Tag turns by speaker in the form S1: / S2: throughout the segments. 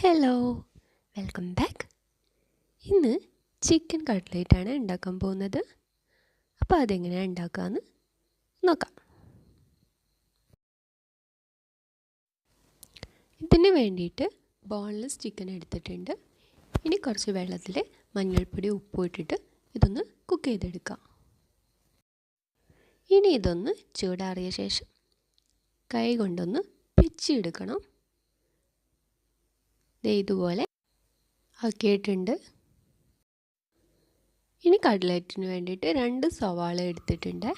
S1: Hello welcome back ഇന്ന് chicken കട്ട്ലേറ്റാണ് ഉണ്ടാക്കാൻ പോകുന്നത്. അപ്പോൾ അതെങ്ങനെയാണ് ഉണ്ടാക്കാമെന്ന് നോക്കാം. ഇതിന് വേണ്ടിയിട്ട് ബോൺലെസ് ചിക്കൻ എടുത്തിട്ടുണ്ട്. ഇനി കുറച്ച് വെള്ളത്തിൽ മഞ്ഞൾപ്പൊടി ഉപ്പും ഇട്ടിട്ട് ഇതൊന്ന് കുക്ക് ചെയ്തെടുക്കാം. ഇനി ഇതൊന്ന് ചൂടാറിയ ശേഷം കൈ കൊണ്ടൊന്ന് പിച്ചിയെടുക്കണം ഇതുപോലെ ആക്കിയിട്ടുണ്ട്. ഇനി കട്ലറ്റിന് വേണ്ടിയിട്ട് രണ്ട് സവാള എടുത്തിട്ടുണ്ട്.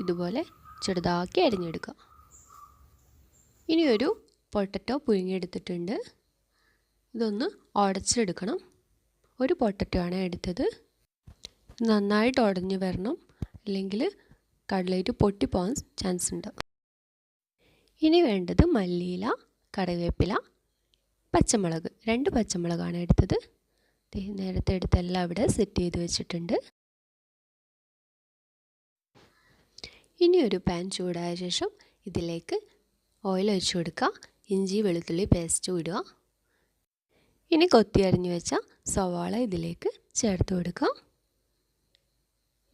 S1: ഇതുപോലെ ചെറുതാക്കി അരിഞ്ഞെടുക്കുക ഇനി ഒരു പൊട്ടറ്റോ പുഴുങ്ങിയെടുത്തിട്ടുണ്ട് ഇതൊന്ന് ഉടച്ചെടുക്കണം. ഒരു പൊട്ടറ്റോ ആണ് എടുത്തത്. നന്നായിട്ട് ഉടഞ്ഞു വരണം. അല്ലെങ്കിൽ കട്ലേറ്റ് പൊട്ടിപ്പോകാൻ ചാൻസ് ഉണ്ട്. ഇനി വേണ്ടത് മല്ലിയില കറിവേപ്പില പച്ചമുളക് രണ്ട് പച്ചമുളകാണ് എടുത്തത്. നേരത്തെ എടുത്തെല്ലാം ഇവിടെ സെറ്റ് ചെയ്ത് വെച്ചിട്ടുണ്ട്. ഇനി ഒരു പാൻ ചൂടായ ശേഷം ഇതിലേക്ക് ഓയിൽ ഒഴിച്ചു കൊടുക്കുക. ഇഞ്ചി വെളുത്തുള്ളി പേസ്റ്റ് ഇടുക. ഇനി കൊത്തി അരിഞ്ഞു വെച്ച സവാള ഇതിലേക്ക് ചേർത്ത് കൊടുക്കുക.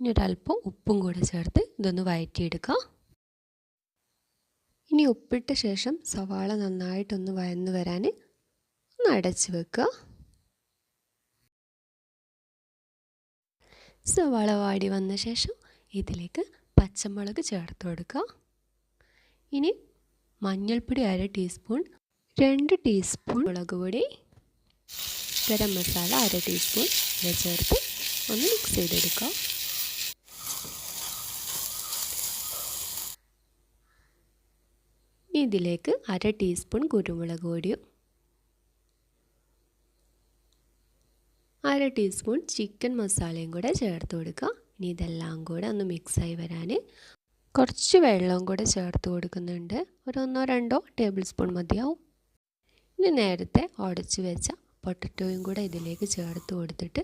S1: ഇനി ഒരല്പം ഉപ്പും കൂടെ ചേർത്ത് ഇതൊന്ന് വഴറ്റിയെടുക്കുക ഇനി ഉപ്പിട്ട ശേഷം സവാള നന്നായിട്ടൊന്ന് വയന്ന് വരാൻ ഒന്ന് അടച്ച് വെക്കുക. സവാള വാടി വന്ന ശേഷം ഇതിലേക്ക് പച്ചമുളക് ചേർത്ത് കൊടുക്കുക. ഇനി മഞ്ഞൾപ്പൊടി അര ടീസ്പൂൺ രണ്ട് ടീസ്പൂൺ മുളക് പൊടി ഗരം മസാല അര ടീസ്പൂൺ ഇവ ചേർത്ത് ഒന്ന് മിക്സ് ചെയ്തെടുക്കുക. ഇതിലേക്ക് അര ടീസ്പൂൺ കുരുമുളക് പൊടിയും അര ടീസ്പൂൺ ചിക്കൻ മസാലയും കൂടെ ചേർത്ത് കൊടുക്കുക. ഇനി ഇതെല്ലാം കൂടെ ഒന്ന് മിക്സായി വരാൻ കുറച്ച് വെള്ളവും കൂടെ ചേർത്ത് കൊടുക്കുന്നുണ്ട്. ഒരു ഒന്നോ രണ്ടോ ടേബിൾ സ്പൂൺ മതിയാവും. ഇനി നേരത്തെ ഉടച്ച് വെച്ച പൊട്ടറ്റോയും കൂടെ ഇതിലേക്ക് ചേർത്ത് കൊടുത്തിട്ട്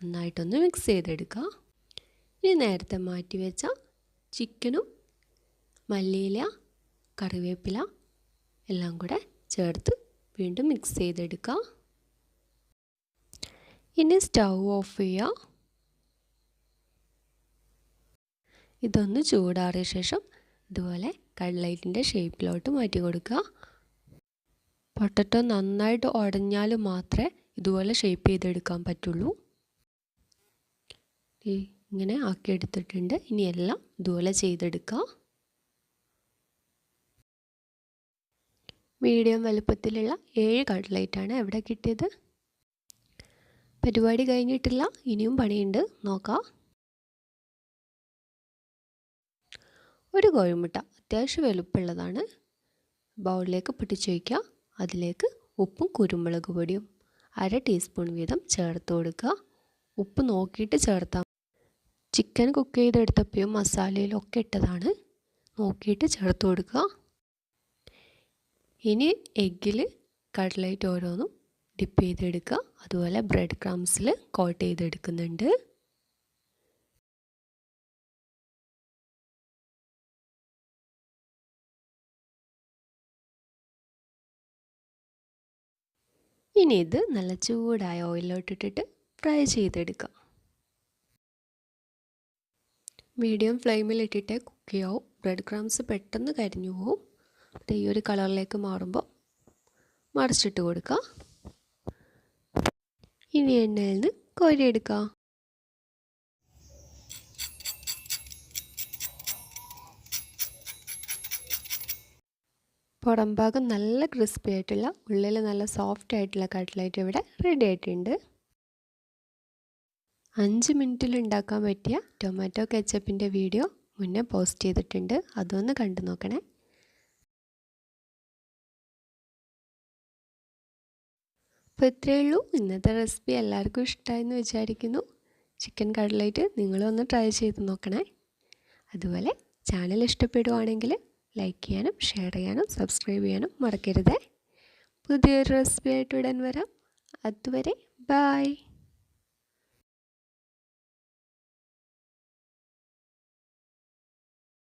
S1: നന്നായിട്ടൊന്ന് മിക്സ് ചെയ്തെടുക്കുക. ഇനി നേരത്തെ മാറ്റി വെച്ച ചിക്കനും മല്ലിയില കറിവേപ്പില എല്ലാം കൂടെ ചേർത്ത് വീണ്ടും മിക്സ് ചെയ്തെടുക്കുക. ഇനി സ്റ്റൗ ഓഫ് ചെയ്യുക ഇതൊന്ന് ചൂടാറിയ ശേഷം ഇതുപോലെ കട്ട്ലൈറ്റിന്റെ ഷേപ്പിലോട്ട് മാറ്റി കൊടുക്കുക. പൊട്ടറ്റോ നന്നായിട്ട് ഉടഞ്ഞാൽ മാത്രമേ ഇതുപോലെ ഷേപ്പ് ചെയ്തെടുക്കാൻ പറ്റുള്ളൂ. ഇങ്ങനെ ആക്കിയെടുത്തിട്ടുണ്ട് ഇനി എല്ലാം ഇതുപോലെ ചെയ്തെടുക്കുക മീഡിയം വലുപ്പത്തിലുള്ള ഏഴ് കട്ട്ലൈറ്റാണ് എവിടെ കിട്ടിയത്. പരിപാടി കഴിഞ്ഞിട്ടില്ല. ഇനിയും പണിയുണ്ട്. നോക്കാം. ഒരു കോഴിമുട്ട അത്യാവശ്യം വലുപ്പമുള്ളതാണ്. ബൗളിലേക്ക് പിടിച്ചു വയ്ക്കുക. അതിലേക്ക് ഉപ്പും കുരുമുളക് പൊടിയും അര ടീസ്പൂൺ വീതം ചേർത്ത് കൊടുക്കുക. ഉപ്പ് നോക്കിയിട്ട് ചേർത്താൽ ചിക്കൻ കുക്ക് ചെയ്തെടുത്തപ്പോഴും മസാലയിലൊക്കെ ഇട്ടതാണ്. നോക്കിയിട്ട് ചേർത്ത് കൊടുക്കുക. ഇനി എഗ്ഗിൽ കട്ട്ലൈറ്റ് ഓരോന്നും ഡിപ്പ് ചെയ്തെടുക്കുക. അതുപോലെ ബ്രെഡ് ക്രംസിൽ കോട്ട് ചെയ്തെടുക്കുന്നുണ്ട്. ഇനി ഇത് നല്ല ചൂടായ ഓയിലോട്ടിട്ടിട്ട് ഫ്രൈ ചെയ്തെടുക്കുക. മീഡിയം ഫ്ലെയിമിൽ ഇട്ടിട്ടേ കുക്ക് ചെയ്യാവും. ബ്രെഡ് ക്രംസ് പെട്ടെന്ന് കരിഞ്ഞു പോവും. ഈ ഒരു കളറിലേക്ക് മാറുമ്പോൾ മറിച്ചിട്ട് കൊടുക്കുക. ഇനി എണ്ണയിൽ നിന്ന് കോരിയെടുക്കാം പുറം ഭാഗം നല്ല ക്രിസ്പി ആയിട്ടുള്ള ഉള്ളിൽ നല്ല സോഫ്റ്റ് ആയിട്ടുള്ള കട്ട്ലൈറ്റ് ഇവിടെ റെഡി ആയിട്ടുണ്ട്. അഞ്ച് മിനിറ്റിൽ ഉണ്ടാക്കാൻ പറ്റിയ ടൊമാറ്റോ കെച്ചപ്പിന്റെ വീഡിയോ മുന്നേ പോസ്റ്റ് ചെയ്തിട്ടുണ്ട്. അതൊന്ന് കണ്ടു നോക്കണേ. അപ്പോൾ ഇത്രയേ ഉള്ളൂ. ഇന്നത്തെ റെസിപ്പി എല്ലാവർക്കും ഇഷ്ടമായെന്ന് വിചാരിക്കുന്നു. ചിക്കൻ കട്ലേറ്റ് നിങ്ങളൊന്ന് ട്രൈ ചെയ്ത് നോക്കണേ. അതുപോലെ ചാനൽ ഇഷ്ടപ്പെടുവാണെങ്കിൽ ലൈക്ക് ചെയ്യാനും ഷെയർ ചെയ്യാനും സബ്സ്ക്രൈബ് ചെയ്യാനും മറക്കരുതേ. പുതിയൊരു റെസിപ്പി ആയിട്ട് ഉടൻ വരാം. അതുവരെ ബായ്